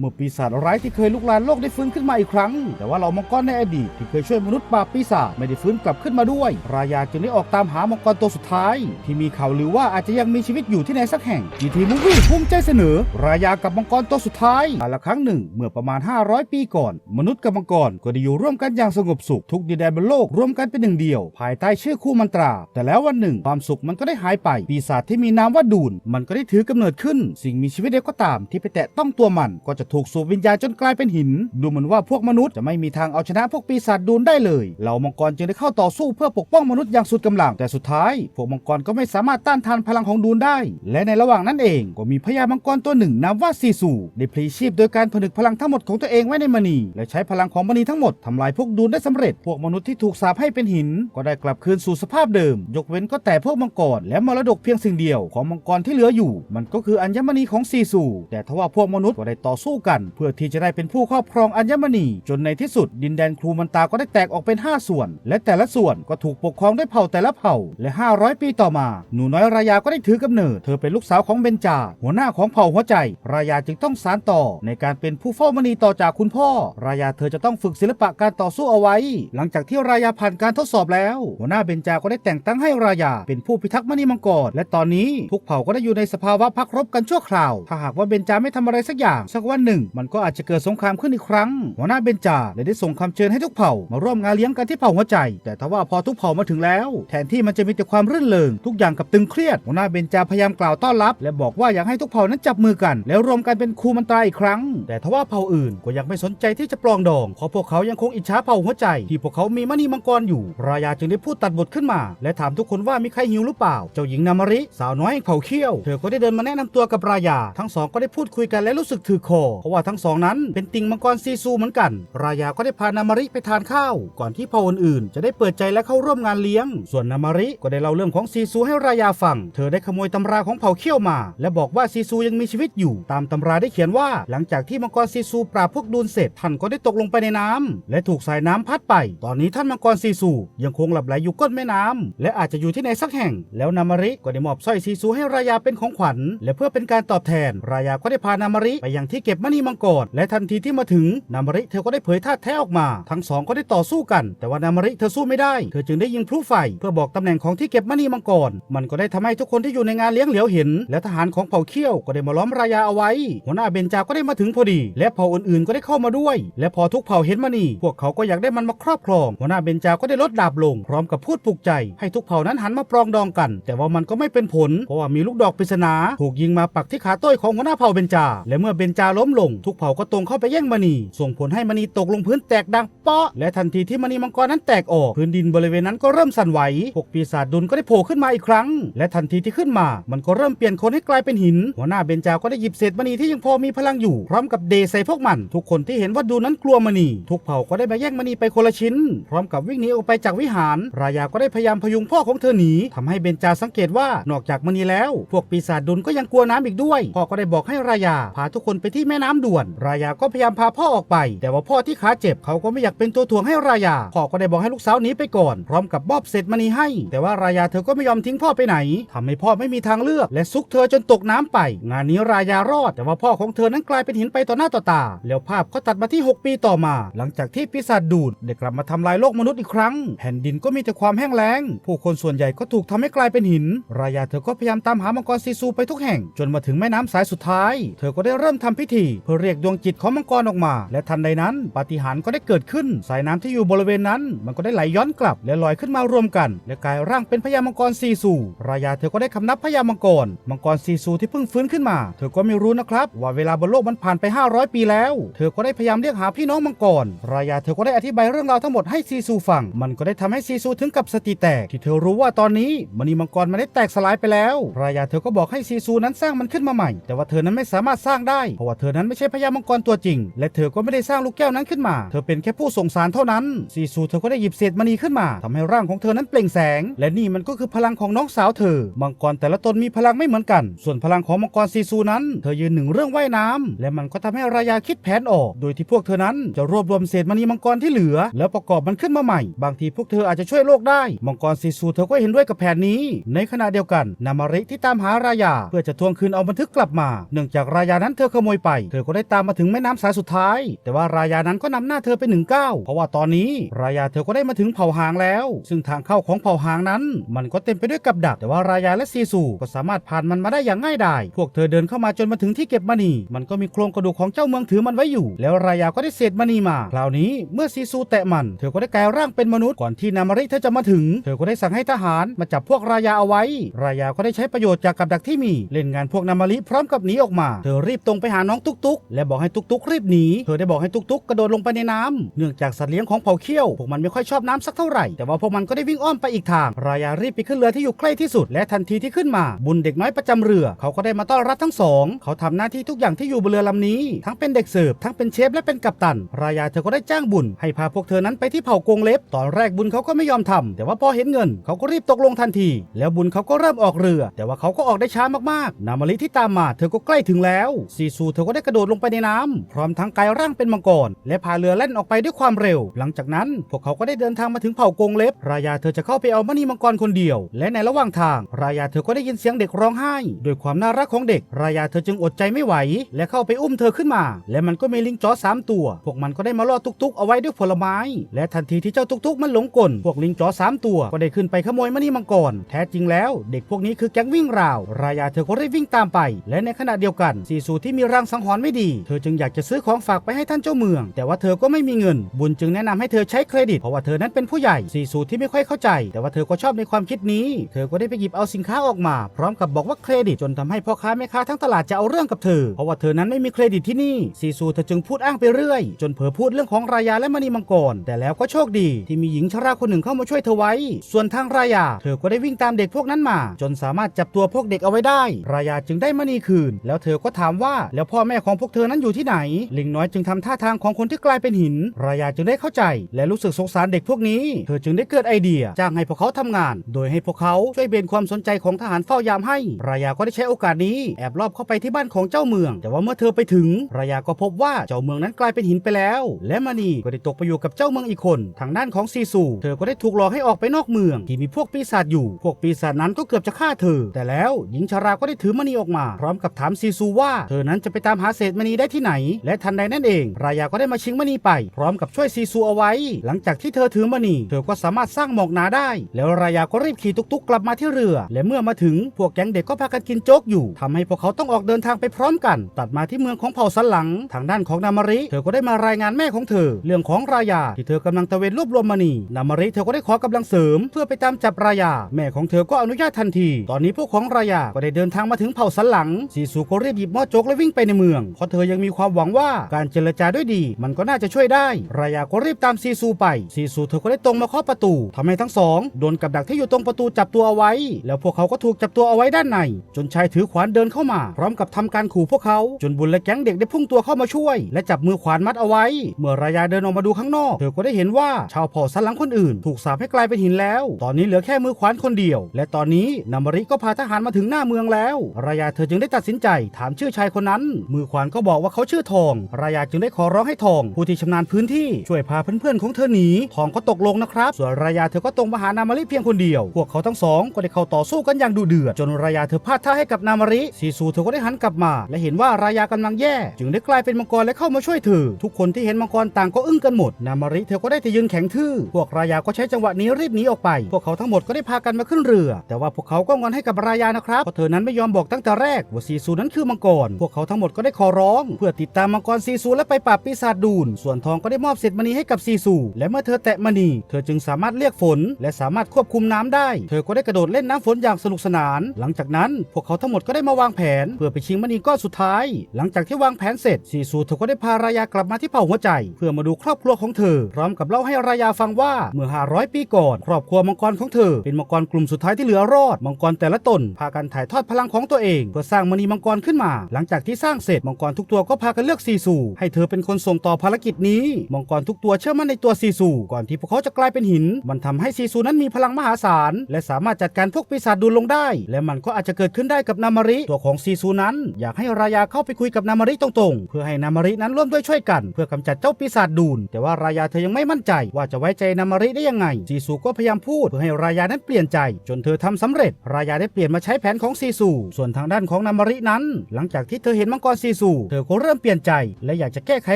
เมื่อปีศาจร้ายที่เคยลุกลานโลกได้ฟื้นขึ้นมาอีกครั้ง แต่ว่าเหล่ามังกรในอดีตที่เคยช่วยมนุษย์ปราบปีศาจไม่ได้ฟื้นกลับขึ้นมาด้วย รายาจึงได้ออกตามหามังกรตัวสุดท้าย ที่มีข่าวลือว่าอาจจะยังมีชีวิตอยู่ที่ไหนสักแห่งจีทีมูวี่ภูมิใจเสนอ รายากับมังกรตัวสุดท้ายกาละครั้งหนึ่ง เมื่อประมาณ 500 ปีก่อน มนุษย์กับมังกรก็ได้อยู่ร่วมกันอย่างสงบสุขทุกดินแดนบนโลกรวมกันเป็นหนึ่งเดียว ภายใต้ชื่อคู่มันตรา แต่แล้ววันหนึ่ง ความสุขมันก็ได้หายไปปีศาจที่มีนามว่าดูนมันก็ได้ถือกำเนิดขึ้น สิ่งมีชีวิตใดก็ตามที่ไปแตะต้องตัวมันก็จะถูกสูบวิญญาณจนกลายเป็นหิน ดูเหมือนว่าพวกมนุษย์จะไม่มีทางเอาชนะพวกปีศาจดูนได้เลย เหล่ามังกรจึงได้เข้าต่อสู้เพื่อปกป้องมนุษย์อย่างสุดกำลัง แต่สุดท้าย พวกมังกรก็ไม่สามารถต้านทานพลังของดูนได้ และในระหว่างนั้นเองก็มีพญามังกรตัวหนึ่งนามว่าซีซูได้พลีชีพโดยการผนึกพลังทั้งหมดของตัวเองไว้ในมณี และใช้พลังของมณีทั้งหมดทำลายพวกดูนได้สำเร็จ พวกมนุษย์ที่ถูกสาปให้เป็นหิน ก็ได้กลับคืนสู่สภาพเดิม ยกเว้นก็แต่พวกมังกรและมรดกเพียงสิ่งเดียวของมังกรที่เหลืออยู่ มันก็คืออัญมณีของซีซูแต่ทว่าพวกมนุษย์ก็ได้ต่อสู้กันเพื่อที่จะได้เป็นผู้ครอบครองอัญมณี จนในที่สุดดินแดนครูมันตาก็ได้แตกออกเป็น 5 ส่วน และแต่ละส่วนก็ถูกปกครองด้วยเผ่าแต่ละเผ่า และ 500 ปีต่อมา หนูน้อยรายาก็ได้ถือกำเนิด เธอเป็นลูกสาวของเบนจา หัวหน้าของเผ่าหัวใจ รายาจึงต้องสานต่อ ในการเป็นผู้เฝ้ามณีต่อจากคุณพ่อ รายาเธอจะต้องฝึกศิลปะการต่อสู้เอาไว้ หลังจากที่รายาผ่านการทดสอบแล้ว หัวหน้าเบนจาก็ได้แต่งตั้งให้รายา เป็นผู้พิทักษ์มณีมังกรและตอนนี้ทุกเผ่าก็ได้อยู่ในสภาวะพักรบกันชั่วคราว ถ้าหากว่าเบนจาไม่ทำอะไรสักอย่างสักวันหนึ่ง มันก็อาจจะเกิดสงครามขึ้นอีกครั้ง หัวหน้าเบนจาเลยได้ส่งคำเชิญให้ทุกเผ่ามาร่วมงานเลี้ยงกันที่เผ่าหัวใจ แต่ทว่าพอทุกเผ่ามาถึงแล้ว แทนที่มันจะมีแต่ความรื่นเริงทุกอย่างกับตึงเครียดหัวหน้าเบนจาพยายามกล่าวต้อนรับ และบอกว่าอยากให้ทุกเผ่านั้นจับมือกัน แล้วรวมกันเป็นคูมันตราอีกครั้ง แต่ทว่าเผ่าอื่นก็ยังไม่สนใจที่จะปลองดองเพราะพวกเขายังคงอิจฉาเผ่าหัวใจ ที่พวกเขามีมณีมังกรอยู่รายาจึงได้พูดตัดบทขึ้นมา และถามทุกคนว่ามีใครหิวหรือเปล่า เจ้าหญิงนามาริ สาวน้อยเผ่าเขี้ยว เธอก็ได้เดินมาแนะนำตัวกับรายา ทั้งสองก็ได้พูดคุยกันและรู้สึกถือคอเพราะว่าทั้งสองนั้นเป็นติงมังกรซีซูเหมือนกัน รายาก็ได้พานามาริไปทานข้าว ก่อนที่เผ่าอื่นๆจะได้เปิดใจและเข้าร่วมงานเลี้ยง ส่วนนามาริก็ได้เล่าเรื่องของซีซูให้รายาฟัง เธอได้ขโมยตำราของเผ่าเขี้ยวมา และบอกว่าซีซูยังมีชีวิตอยู่ ตามตำราได้เขียนว่า หลังจากที่มังกรซีซูปราบพวกดูนเสร็จท่านก็ได้ตกลงไปในน้ำและถูกสายน้ำพัดไป ตอนนี้ท่านมังกรซีซูยังคงหลับไหลอยู่ก้นแม่น้ำและอาจจะอยู่ที่ไหนสักแห่ง แล้วนามาริก็ได้มอบสร้อยซีซูให้รายาเป็นของขวัญ และเพื่อเป็นการตอบแทน รายาก็ได้พานามาริไปยังที่เก็บมณีมังกรและทันทีที่มาถึงนามาริเธอก็ได้เผยท่าแท้ออกมา ทั้งสองก็ได้ต่อสู้กัน แต่ว่านามาริเธอสู้ไม่ได้ เธอจึงได้ยิงพลุไฟเพื่อบอกตำแหน่งของที่เก็บมณีมังกรมันก็ได้ทำให้ทุกคนที่อยู่ในงานเลี้ยงเหลียวเห็น และทหารของเผ่าเขี้ยวก็ได้มาล้อมรายาเอาไว้ หัวหน้าเบนจาก็ได้มาถึงพอดี และเผ่าอื่นๆก็ได้เข้ามาด้วย และพอทุกเผ่าเห็นมณีพวกเขาก็อยากได้มันมาครอบครอง หัวหน้าเบนจาก็ได้ลดดาบลง พร้อมกับพูดปลุกใจ ให้ทุกเผ่านั้นหันมาปรองดองกัน แต่ว่ามันก็ไม่เป็นผลเพราะว่ามีลูกดอกปริศนาถูกยิงมาปักที่ขาต้อยของหัวหน้าเผ่าเบนจา และเมื่อเบนจาล้มลง ทุกเผ่าก็ตรงเข้าไปแย่งมณี ส่งผลให้มณีตกลงพื้นแตกดังเปาะ และทันทีที่มณีมังกรนั้นแตกออก พื้นดินบริเวณนั้นก็เริ่มสั่นไหวพวกปีศาจดุลก็ได้โผล่ขึ้นมาอีกครั้ง และทันทีที่ขึ้นมา มันก็เริ่มเปลี่ยนคนให้กลายเป็นหิน หัวหน้าเบนจาก็ได้หยิบเศษมณีที่ยังพอมีพลังอยู่ พร้อมกับเดใส่พวกมัน ทุกคนที่เห็นว่าดูนั้นกลัวมณี ทุกเผ่าก็ได้มาแย่งมณีไปคนละชิ้น พร้อมกับวิ่งหนีออกไปจากวิหาร รายาก็ได้พยายามพยุงพ่อของเธอหนีทำให้เบนจาสังเกตว่านอกจากมณีแล้ว พวกปีศาจดุลก็ยังกลัวน้ำอีกด้วยพ่อก็ได้บอกให้รายาพาทุกคนไปที่แม่น้ำด่วน รายาก็พยายามพาพ่อออกไป แต่ว่าพ่อที่ขาเจ็บเขาก็ไม่อยากเป็นตัวถ่วงให้รายา พ่อก็ได้บอกให้ลูกสาวหนีไปก่อน พร้อมกับมอบเศษมณีให้ แต่ว่ารายาเธอก็ไม่ยอมทิ้งพ่อไปไหนทำให้พ่อไม่มีทางเลือก และซุกเธอจนตกน้ำไป งานนี้รายารอด แต่ว่าพ่อของเธอนั้นกลายเป็นหินไปต่อหน้าต่อตา แล้วภาพก็ตัดมาที่ 6 ปีต่อมา หลังจากที่ปีศาจดูดได้กลับมาทำลายโลกมนุษย์อีกครั้ง แผ่นดินก็มีแต่ความแห้งแล้ง ผู้คนส่วนใหญ่ก็ถูกทำให้กลายเป็นหิน รายาเธอก็พยายามตามหามังกรซีซูไปทุกแห่ง จนมาถึงแม่น้ำสายสุดท้าย เธอก็ได้เริ่มทำพิธีเพื่อเรียกดวงจิตของมังกรออกมา และทันใดนั้นปาฏิหาริย์ก็ได้เกิดขึ้น สายน้ำที่อยู่บริเวณนั้น มันก็ได้ไหลย้อนกลับ และลอยขึ้นมารวมกัน และกลายร่างเป็นพญามังกรซีซูรายาเธอก็ได้คำนับพญามังกรมังกรซีซูที่เพิ่งฟื้นขึ้นมา เธอก็ไม่รู้นะครับ ว่าเวลาบนโลกมันผ่านไป 500 ปีแล้ว เธอก็ได้พยายามเรียกหาพี่น้องมังกรรายาเธอก็ได้อธิบายเรื่องราวทั้งหมดให้ซีซูฟังมันก็ได้ทำให้ซีซูถึงกับสติแตก ที่เธอรู้ว่าตอนนี้มณีมังกรมันได้แตกสลายไปแล้ว รายาเธอก็บอกให้ซีซูนั้นสร้างมันขึ้นมาใหม่ แต่ว่าเธอนั้นไม่สามารถสร้างได้เพราะว่าเธอนั้นไม่ใช่พญามังกรตัวจริง และเธอก็ไม่ได้สร้างลูกแก้วนั้นขึ้นมา เธอเป็นแค่ผู้ส่งสารเท่านั้นซีซูเธอก็ได้หยิบเศษมณีขึ้นมาทำให้ร่างของเธอนั้นเปล่งแสง และนี่มันก็คือพลังของน้องสาวเธอ มังกรแต่ละตนมีพลังไม่เหมือนกัน ส่วนพลังของมังกรซีซูนั้น เธอยืนหนึ่งเรื่องว่ายน้ำและมันก็ทำให้รายาคิดแผนออก โดยที่พวกเธอนั้นจะรวบรวมเศษมณีมังกรที่เหลือ แล้วประกอบมันขึ้นมาใหม่ บางทีพวกเธออาจจะช่วยโลกได้ มังกรซีซูเธอก็เห็นด้วยกับแผนนี้ ในขณะเดียวกันนามาริที่ตามหารายา เพื่อจะทวงคืนเอาบันทึกกลับมา เนื่องจากรายานั้นเธอขโมยไปเธอก็ได้ตามมาถึงแม่น้ำสายสุดท้าย แต่ว่ารายานั้นก็นำหน้าเธอไปหนึ่งก้าวเพราะว่าตอนนี้รายาเธอก็ได้มาถึงเผ่าหางแล้ว ซึ่งทางเข้าของเผ่าหางนั้น มันก็เต็มไปด้วยกับดัก แต่ว่ารายาและซีซูก็สามารถผ่านมันมาได้อย่างง่ายดายพวกเธอเดินเข้ามาจนมาถึงที่เก็บมณีมันก็มีโครงกระดูกของเจ้าเมืองถือมันไว้อยู่ แล้วรายาก็ได้เศษมณีมาคราวนี้เมื่อซีซูแตะมัน เธอก็ได้กลายร่างเป็นมนุษย์ก่อนที่นามาริเธอจะมาถึง เธอก็ได้สั่งให้ทหารมาจับพวกรายาเอาไว้ รายาก็ได้ใช้ประโยชน์จากกับดักที่มี เล่นงานพวกนามาริพร้อมกับหนีออกมา เธอรีบตรงไปหาน้องตุ๊กตุ๊กและบอกให้ตุ๊กตุ๊กรีบหนี เธอได้บอกให้ตุ๊กตุ๊กกระโดดลงไปในน้ำเนื่องจากสัตว์เลี้ยงของเผ่าเขี้ยวพวกมันไม่ค่อยชอบน้ำสักเท่าไหร่ แต่ว่าพวกมันก็ได้วิ่งอ้อมไปอีกทาง รายารีบไปขึ้นเรือที่อยู่ใกล้ที่สุด และทันทีที่ขึ้นมา บุญเด็กน้อยประจำเรือ เขาก็ได้มาต้อนรับทั้งสอง เขาทำหน้าที่ทุกอย่างที่อยู่บนเรือลำนี้ ทั้งเป็นเด็กเสิร์ฟ ทั้งเป็นเชฟ และเป็นกัปตัน รายาเธอก็ได้จ้างบุญ ให้พาพวกเธอนั้นไปที่เผ่ากงเล็บ ตอนแรกบุญเขาก็ไม่ยอมทำแต่ว่าพอเห็นเงิน เขาก็รีบตกลงทันที แล้วบุญเขาก็เริ่มออกเรือ แต่ว่าเขาก็ออกได้ช้ามากๆ นามาริที่ตามมา เธอก็ใกล้ถึงแล้วซีซูเธอก็ได้กระโดดลงไปในน้ำพร้อมทั้งกายร่างเป็นมังกร และพาเรือแล่นออกไปด้วยความเร็ว หลังจากนั้นพวกเขาก็ได้เดินทางมาถึงเผ่ากงเล็บ รายาเธอจะเข้าไปเอามณีมังกรคนเดียว และในระหว่างทาง รายาเธอก็ได้ยินเสียงเด็กร้องไห้ด้วยความน่ารักของเด็ก รายาเธอจึงอดใจไม่ไหว และเข้าไปอุ้มเธอขึ้นมา และมันก็มีลิงจ๋อสามตัว พวกมันก็ได้มาล่อตุกๆ เอาไว้ด้วยผลไม้ และทันทีที่เจ้าตุกๆ มันหลงกล พวกลิงจ๋อสามตัวก็ได้ขึ้นไปขโมยมณีมังกร แท้จริงแล้วเด็กพวกนี้คือแก๊งวิ่งราว รายาเธอก็รีบวิ่งตามไป และในขณะเดียวกันซีซูที่มีรังสังหรณ์ไม่ดี เธอจึงอยากจะซื้อของฝากไปให้ท่านเจ้าเมือง แต่ว่าเธอก็ไม่มีเงิน บุญจึงแนะนำให้เธอใช้เครดิต เพราะว่าเธอนั้นเป็นผู้ใหญ่ซีซูที่ไม่ค่อยเข้าใจ แต่ว่าเธอก็ชอบในความคิดนี้ เธอก็ได้ไปหยิบเอาสินค้าออกมา พร้อมกับบอกว่าเครดิตจนทำให้พ่อค้าแม่ค้าทั้งตลาดจะเอาเรื่องกับเธอ เพราะว่าเธอนั้นไม่มีเครดิตที่นี่ซีซูเธอจึงพูดอ้างไปเรื่อย จนเผลอพูดเรื่องของรายาและมณีมังกร แต่แล้วก็โชคดี ที่มีหญิงชราคนหนึ่งเข้ามาช่วยเธอไว้ ส่วนทางรายา เธอก็ได้วิ่งตามเด็กพวกนั้นมา จนสามารถจับตัวพวกเด็กเอาไว้ได้ รายาจึงได้มณีคืน แล้วเธอก็ถามว่าแล้วพ่อแม่ของพวกเธอนั้นอยู่ที่ไหน ลิงน้อยจึงทำท่าทางของคนที่กลายเป็นหินรายาจึงได้เข้าใจ และรู้สึกสงสารเด็กพวกนี้ เธอจึงได้เกิดไอเดียจ้างให้พวกเขาทำงาน โดยให้พวกเขาช่วยเบนความสนใจของทหารเฝ้ายามให้ รายาก็ได้ใช้โอกาสนี้แอบลอบเข้าไปที่บ้านของเจ้าเมือง แต่ว่าเมื่อเธอไปถึง รายาก็พบว่าเจ้าเมืองนั้นกลายเป็นหินไปแล้ว และมานีก็ได้ตกไปอยู่กับเจ้าเมืองอีกคน ทางด้านของซีซูเธอก็ได้ถูกหลอกให้ออกไปนอกเมือง ที่มีพวกปีศาจอยู่ พวกปีศาจนั้นก็เกือบจะฆ่าเธอ แต่แล้วหญิงชาราก็ได้ถือมณีออกมา พร้อมกับถามซีซูว่า เธอนั้นจะไปตามหาาเศษมณีได้ที่ไหน และทันใดนั่นเองรายาก็ได้มาชิงมณีไป พร้อมกับช่วยซีซูเอาไว้ หลังจากที่เธอถือมณีเธอก็สามารถสร้างหมอกหนาได้ แล้วรายาก็รีบขี่ตุกๆ กลับมาที่เรือ และเมื่อมาถึงพวกแก๊งเด็กก็พากันกินโจ๊กอยู่ทำให้พวกเขาต้องออกเดินทางไปพร้อมกัน ตัดมาที่เมืองของเผ่าสันหลัง ทางด้านของนามาริเธอก็ได้มารายงานแม่ของเธอ เรื่องของรายาที่เธอกำลังตะเวนรวบรวมมณีนามาริเธอก็ได้ขอกำลังเสริม เพื่อไปตามจับรายา แม่ของเธอก็อนุญาตทันที ตอนนี้พวกของรายาก็ได้เดินทางมาถึงเผ่าสันหลังซีซูก็รีบหยิบหม้อโจ๊กและวิ่งไปในเมืองเพราะเธอยังมีความหวังว่าการเจรจาด้วยดี มันก็น่าจะช่วยได้รายาก็รีบตามซีซูไปซีซูเธอก็ได้ตรงมาเคาะประตูทำให้ทั้งสองโดนกับดักที่อยู่ตรงประตูจับตัวเอาไว้ แล้วพวกเขาก็ถูกจับตัวเอาไว้ด้านใน จนชายถือขวานเดินเข้ามา พร้อมกับทำการขู่พวกเขา จนบุญและแก๊งเด็กได้พุ่งตัวเข้ามาช่วย และจับมือขวานมัดเอาไว้ เมื่อรายาเดินออกมาดูข้างนอก เธอก็ได้เห็นว่าชาวเผ่าสันหลังคนอื่น ถูกสาปให้กลายเป็นหินแล้ว ตอนนี้เหลือแค่มือขวานคนเดียว และตอนนี้นามาริก็พาทหารมาถึงหน้าเมืองแล้วรายาเธอจึงได้ตัดสินใจถามชื่อชายคนนั้นมือขวานก็บอกว่าเขาชื่อทอง รายาจึงได้ขอร้องให้ทอง ผู้ที่ชำนาญพื้นที่ช่วยพาเพื่อนๆของเธอหนี ทองก็ตกลงนะครับ ส่วนรายาเธอก็ตรงมาหานามาริเพียงคนเดียว พวกเขาทั้งสองก็ได้เข้าต่อสู้กันอย่างดุเดือด จนรายาเธอพลาดท่าให้กับนามาริซีซูเธอก็ได้หันกลับมา และเห็นว่ารายากำลังแย่ จึงได้กลายเป็นมังกรและเข้ามาช่วยเธอ ทุกคนที่เห็นมังกรต่างก็อึ้งกันหมด นามาริเธอก็ได้แต่ยืนแข็งทื่อ พวกรายาก็ใช้จังหวะนี้รีบหนีออกไป พวกเขาทั้งหมดก็ได้พากันมาขึ้นเรือ แต่ว่าพวกเขาก็งอนให้กับรายานะครับเพราะเธอนั้นไม่ยอมบอกตั้งแต่แรกว่าซีซูนั้นคือมังกร พวกเขาทั้งหมดก็ได้ขอร้อง เพื่อติดตามมังกรซีซูและไปปราบปีศาจดูน ส่วนทองก็ได้มอบเศษมณีให้กับซีซู และเมื่อเธอแตะมณีเธอจึงสามารถเรียกฝน และสามารถควบคุมน้ำได้ เธอก็ได้กระโดดเล่นน้ำฝนอย่างสนุกสนาน หลังจากนั้นพวกเขาทั้งหมดก็ได้มาวางแผน เพื่อไปชิงมณีก้อนสุดท้าย หลังจากที่วางแผนเสร็จซีซูเธอก็ได้พารายากลับมาที่เผ่าหัวใจ เพื่อมาดูครอบครัวของเธอ พร้อมกับเล่าให้รายาฟังว่าเมื่อ 500 ปีก่อน ครอบครัวมังกรของเธอ เป็นมังกรกลุ่มสุดท้ายที่เหลือรอดมังกรแต่ละตนพากันถ่ายทอดพลังของตัวเอง เพื่อสร้างมณีมังกรขึ้นมา หลังจากที่สร้างเสร็จมังกรทุกตัวก็พากันเลือกซีซูให้เธอเป็นคนส่งต่อภารกิจนี้ มังกรทุกตัวเชื่อมั่นในตัวซีซูก่อนที่พวกเขาจะกลายเป็นหิน มันทำให้ซีซูนั้นมีพลังมหาศาล และสามารถจัดการพวกปีศาจดูลงได้ และมันก็อาจจะเกิดขึ้นได้กับนามาริตัวของซีซูนั้น อยากให้รายาเข้าไปคุยกับนามาริตรงๆ เพื่อให้นามารินั้นร่วมด้วยช่วยกัน เพื่อกำจัดเจ้าปีศาจดูนแต่ว่ารายาเธอยังไม่มั่นใจ ว่าจะไว้ใจนามาริได้ยังไงซีซูก็พยายามพูดเพื่อให้รายานั้นเปลี่ยนใจ จนเธอทำสำเร็จ รายาได้เปลี่ยนมาใช้แผนของซีซูส่วนทางด้านของนามารินั้น หลังจากที่เธอเห็นมังกรซีซูเธอก็เริ่มเปลี่ยนใจ และอยากจะแก้ไข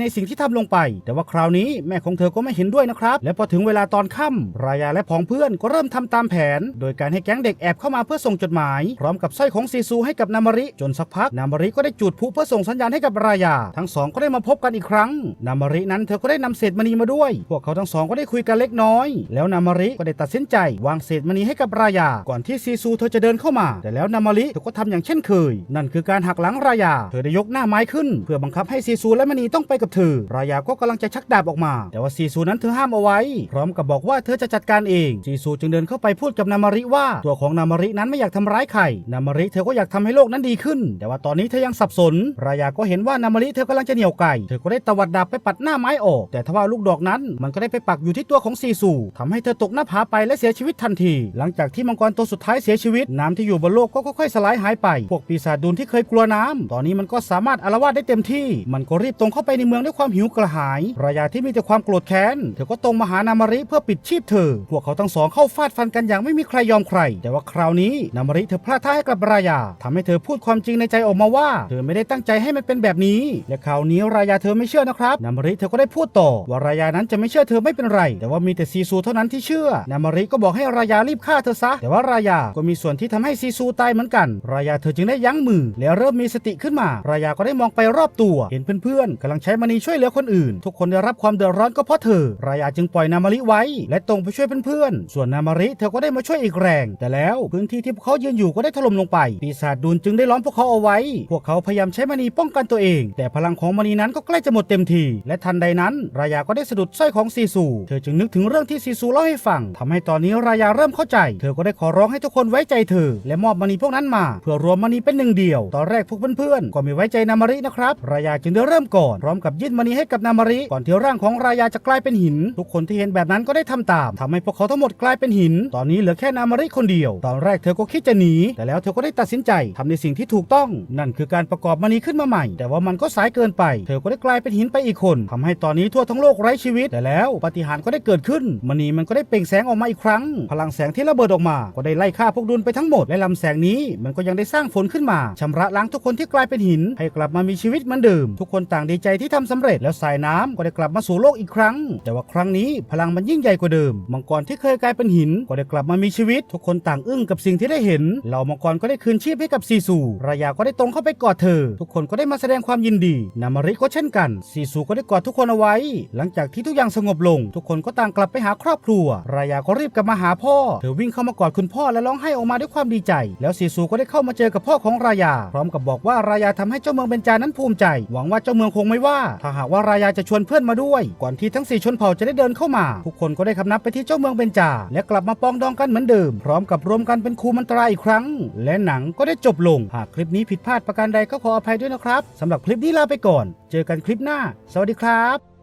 ในสิ่งที่ทำลงไป แต่ว่าคราวนี้แม่ของเธอก็ไม่เห็นด้วยนะครับ และพอถึงเวลาตอนค่ำรายาและพ้องเพื่อนก็เริ่มทำตามแผน โดยการให้แก๊งเด็กแอบเข้ามาเพื่อส่งจดหมาย พร้อมกับสร้อยของซีซูให้กับนามาริจนสักพักนามาริก็ได้จุดพลุเพื่อส่งสัญญาณให้กับรายา ทั้งสองก็ได้มาพบกันอีกครั้ง นามารินั้นเธอก็ได้นำเศษมณีมาด้วย พวกเขาทั้งสองก็ได้คุยกันเล็กน้อย แล้วนามาริก็ได้ตัดสินใจ วางเศษมณีให้กับรายา ก่อนที่ซีซูเธอจะเดินเข้ามา แต่แล้วนามาริเธอก็ทำอย่างเช่นเคย นั่นคือการหักหลังรายา เธอได้ยกหน้าไม้ขึ้น เพื่อบังคับให้ซีซูและมณีต้องไปกับเธอ รายาก็กำลังจะชักดาบออกมา แต่ว่าซีซูนั้นเธอห้ามเอาไว้ พร้อมกับบอกว่าเธอจะจัดการเองซีซูจึงเดินเข้าไปพูดกับนามาริว่า ตัวของนามารินั้นไม่อยากทำร้ายใครนามาริเธอก็อยากทำให้โลกนั้นดีขึ้น แต่ว่าตอนนี้เธอยังสับสน รายาก็เห็นว่านามาริเธอกำลังจะเหนี่ยวไก่เธอก็ได้ตวัดดาบไปปัดหน้าไม้ออก แต่ทว่าลูกดอกนั้นมันก็ได้ไปปักอยู่ที่ตัวของซีซูทำให้เธอตกหน้าผาไปและเสียชีวิตทันที หลังจากที่มังกรตัวสุดท้ายเสียชีวิตน้ำที่อยู่บนโลกก็ค่อยๆสลายหายไป พวกปีศาจดูนที่เคยกลัวน้ำตอนนี้มันก็สามารถอาละวาดได้เต็มที่ มันก็รีบตรงเข้าไปในเมืองด้วยความหิวกระหายรายาที่มีแต่ความโกรธแค้นเธอก็ตรงมาหานามาริเพื่อปิดชีพเธอ พวกเขาทั้งสองเข้าฟาดฟันกันอย่างไม่มีใครยอมใคร แต่ว่าคราวนี้นามาริเธอพลาดท่าให้กับรายาทำให้เธอพูดความจริงในใจออกมาว่า เธอไม่ได้ตั้งใจให้มันเป็นแบบนี้ และคราวนี้รายาเธอไม่เชื่อนะครับนามาริเธอก็ได้พูดต่อ ว่ารายานั้นจะไม่เชื่อเธอไม่เป็นไร แต่ว่ามีแต่ซีซูเท่านั้นที่เชื่อ นามาริก็บอกให้รายารีบฆ่าเธอซะ แต่ว่ารายาก็มีส่วนที่ทำให้ซีซูตายเหมือนกัน รายาเธอจึงได้ยั้งมือ แล้วเริ่มมีสติขึ้นมารายาก็ได้มองไปรอบตัว เห็นเพื่อนๆกำลังใช้มณีช่วยเหลือคนอื่น ทุกคนได้รับความเดือดร้อนก็เพราะเธอ รายาจึงปล่อยนามาริไว้ และตรงไปช่วยเพื่อนๆ ส่วนนามาริเธอก็ได้มาช่วยอีกแรง แต่แล้วพื้นที่ที่พวกเขายืนอยู่ก็ได้ถล่มลงไป ปีศาจดูนจึงได้ล้อมพวกเขาเอาไว้ พวกเขาพยายามใช้มณีป้องกันตัวเอง แต่พลังของมณีนั้นก็ใกล้จะหมดเต็มที และทันใดนั้น รายาก็ได้สะดุดสร้อยของซีซู เธอจึงนึกถึงเรื่องที่ซีซูเล่าให้ฟังทำให้ตอนนี้รายาเริ่มเข้าใจ เธอก็ได้ขอร้องให้ทุกคนไว้ใจเธอ และมอบมณีพวกนั้นมา เพื่อรวมมณีเป็นหนึ่งเดียว ตอนแรกพวกเพื่อนๆก็ไม่ไว้ใจนามารินะครับรายาจึงได้เริ่มก่อนพร้อมกับยื่นมณีให้กับนามาริก่อนที่ร่างของรายาจะกลายเป็นหิน ทุกคนที่เห็นแบบนั้นก็ได้ทำตามทำให้พวกเขาทั้งหมดกลายเป็นหิน ตอนนี้เหลือแค่นามาริคนเดียว ตอนแรกเธอก็คิดจะหนี แต่แล้วเธอก็ได้ตัดสินใจทำในสิ่งที่ถูกต้อง นั่นคือการประกอบมณีขึ้นมาใหม่ แต่ว่ามันก็สายเกินไป เธอก็ได้กลายเป็นหินไปอีกคนทำให้ตอนนี้ทั่วทั้งโลกไร้ชีวิต แต่แล้วปฏิหารก็ได้เกิดขึ้นมณีมันก็ได้เปล่งแสงออกมาอีกครั้ง พลังแสงที่ระเบิดออกมา ก็ได้ไล่ฆ่าพวกดุนไปทั้งหมดและลำแสงนี้ มันก็ยังได้สร้างฝนขึ้นมาชำระล้างทุกคนที่กลายเป็นหินให้กลับมามีชีวิตเหมือนเดิมทุกคนต่างดีใจที่ทำสำเร็จแล้วสายน้ำก็ได้กลับมาสู่โลกอีกครั้ง แต่ว่าครั้งนี้พลังมันยิ่งใหญ่กว่าเดิม มังกรที่เคยกลายเป็นหิน ก็ได้กลับมามีชีวิต ทุกคนต่างอึ้งกับสิ่งที่ได้เห็นเหล่ามังกรก็ได้คืนชีพให้กับซีซูรายาก็ได้ตรงเข้าไปกอดเธอ ทุกคนก็ได้มาแสดงความยินดีนามาริก็เช่นกันซีซูก็ได้กอดทุกคนเอาไว้ หลังจากที่ทุกอย่างสงบลง ทุกคนก็ต่างกลับไปหาครอบครัว รายาก็รีบกลับมาหาพ่อเธอวิ่งเข้ามากอดคุณพ่อและร้องไห้ออกมาด้วยความดีใจ แล้วซีซูก็ได้เข้ามาเจอกับพ่อของรายา พร้อมกับบอกว่ารายาทำให้เจ้าเมืองเบญจานั้นภูมิใจ หวังว่าเจ้าเมืองคงไม่ว่า ถ้าหากว่ารายาจะชวนเพื่อนมาด้วย ก่อนที่ทั้งสี่ชนเผ่าจะได้เดินเข้ามา ทุกคนก็ได้คำนับไปที่เจ้าเมืองเบญจา และกลับมาปองดองกันเหมือนเดิม พร้อมกับรวมกันเป็นคูมันตราอีกครั้ง และหนังก็ได้จบลง หากคลิปนี้ผิดพลาดประการใดก็ขออภัยด้วยนะครับสำหรับคลิปนี้ลาไปก่อน เจอกันคลิปหน้า สวัสดีครับ